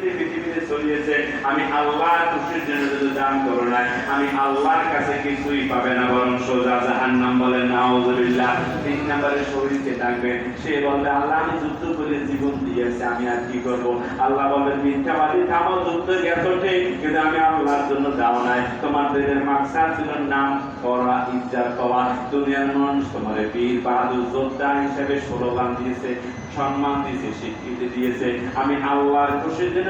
পৃথিবীতে চলিয়েছে আমি আল্লাহর খুশির জন্য যদি দান করো না আমি আল্লাহর কাছে কিছুই পাবে না, বরং সোজা বলে, নাউজুবিল্লাহ। তিন নম্বরে শরীরকে ডাকবে? সে বলবে, আল্লাহ আমি যুদ্ধ করে জীবন আমি আর কি করব? আল্লাহ বলবেন মিথ্যাবাদী যুদ্ধ ঠিক কিন্তু আমি আল্লাহর জন্য দাও নাই। তোমার দেহের মাকসাদ ছিল নাম করা ইজ্জাত পাওয়া দুনিয়ার মানুষ তোমার বীর, বাহাদুর, যোদ্ধা হিসেবে স্লোগান দিয়েছে, সম্মান দিয়েছে, স্বীকৃতি দিয়েছে। আমি আল্লাহর খুশির জন্য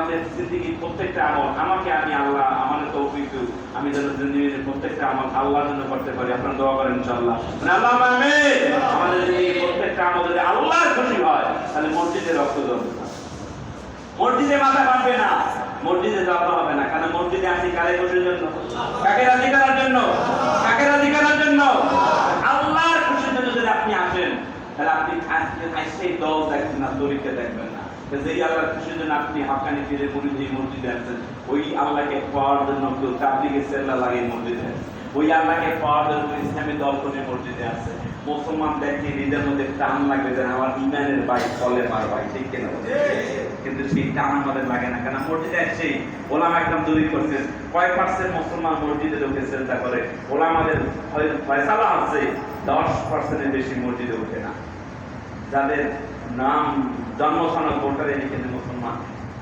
আপনাদের জিন্দিগি প্রত্যেকটা আমল, আমাকে আমি আল্লাহ, আমাদের তৌফিক। আমি যেন জিন্দিগির প্রত্যেকটা আমল আল্লাহর জন্য করতে পারি। আপনারা দোয়া করেন ইনশাআল্লাহ। মানে আল্লাহ আমাদের জিন্দিগির প্রত্যেকটা আমল যদি আল্লাহর খুশি হয়, তাহলে মসজিদে রক্ত জমবে মসজিদে মাথা কাটবে না। মসজিদে যাওয়া হবে না। কারণ মসজিদে আসি কারে খুশির জন্য? কাকে রাজি করার জন্য? কাকে রাজি করার জন্য? আল্লাহর খুশির জন্য যদি আপনি আসেন, তাহলে আপনি আজকে দল দেখবেন না দড়িতে দেখবেন না। যেই আল্লাহর খুশির জন্য আপনি হাক্কানি ফিরে এই মসজিদে ওই আল্লাহকে পাওয়ার জন্য কেউ সেল্লা লাগিয়ে মসজিদে ওই আল্লাহকে পাওয়ার জন্য ইসলামী মসজিদে মুসলমান দেখে নিজের মধ্যে টান লাগবে আমার ইমানের চলে ভাই ঠিক কিনা কিন্তু সেই টান আমাদের লাগে না, কেন? মসজিদে আসছে একদম দূরী করছে কয় পার্সেন্ট মুসলমান মসজিদে ঢুকে চিন্তা করে? ওলামাদের ফয়সালা আছে দশ পার্সেন্টের বেশি মসজিদে উঠে না। যাদের নাম জন্ম সনদ ভোটারে লিখেছে মুসলমান,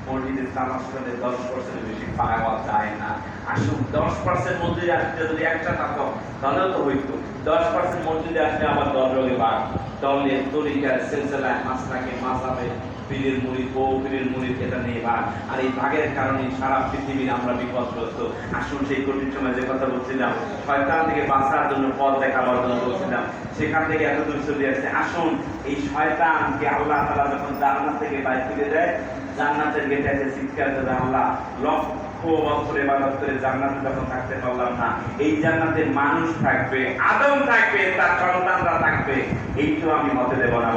মসজিদের সামাসকালে দশ পার্সেন্টের বেশি পাওয়া যায় না। আসুন, দশ পার্সেন্ট মসজিদে আসতে যদি একটা থাকো, তাহলে তো হইতো। দশ পার্সেন্ট মসজিদে আসলে আবার দল রোগে বাঘ। দলের তরিকার সিলসিলায় মাসলাকে মাসাবে পীরের মুড়ি ও পীরের মুড়ির এটা নেই ভাগ। আর এই ভাগের কারণে সারা পৃথিবীর আমরা বিপদগ্রস্ত। আসুন সেই কঠিন সময় যে কথা বলছিলাম, শয়তান থেকে বাঁচার জন্য পথ দেখাবার জন্য বলছিলাম সেখান থেকে এত দূর চলে আসছে। আসুন এই শয়তানকে আল্লাহ তালা যখন জান্নাত থেকে বাইর ফিরে দেয় জান্নাতের গেটে চিৎকার করে আল্লাহ লক্ষ বছর করে জান্নাতে যখন থাকতে পারলাম না, এই জান্নাতে মানুষ থাকবে, আদম থাকবে, তার সন্তানরা থাকবে। এইটু আমি হতে দেব না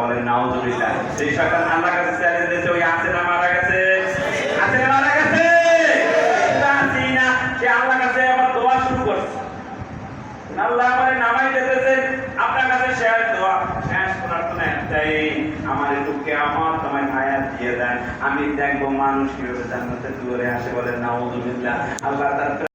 সেই আল্লাহ কাছে চ্যালেঞ্জ দিয়েছে, ওই আছে না মারা গেছে। আছে না মারা গেছে দোয়া শুরু করছে। আল্লাহ আপনার কাছে আমার একটু কেমন তোমায় দিয়ে দেন। আমি দেখব মানুষ কীভাবে জান্নাতের দুয়ারে আসে বলে নাউজুবিল্লাহ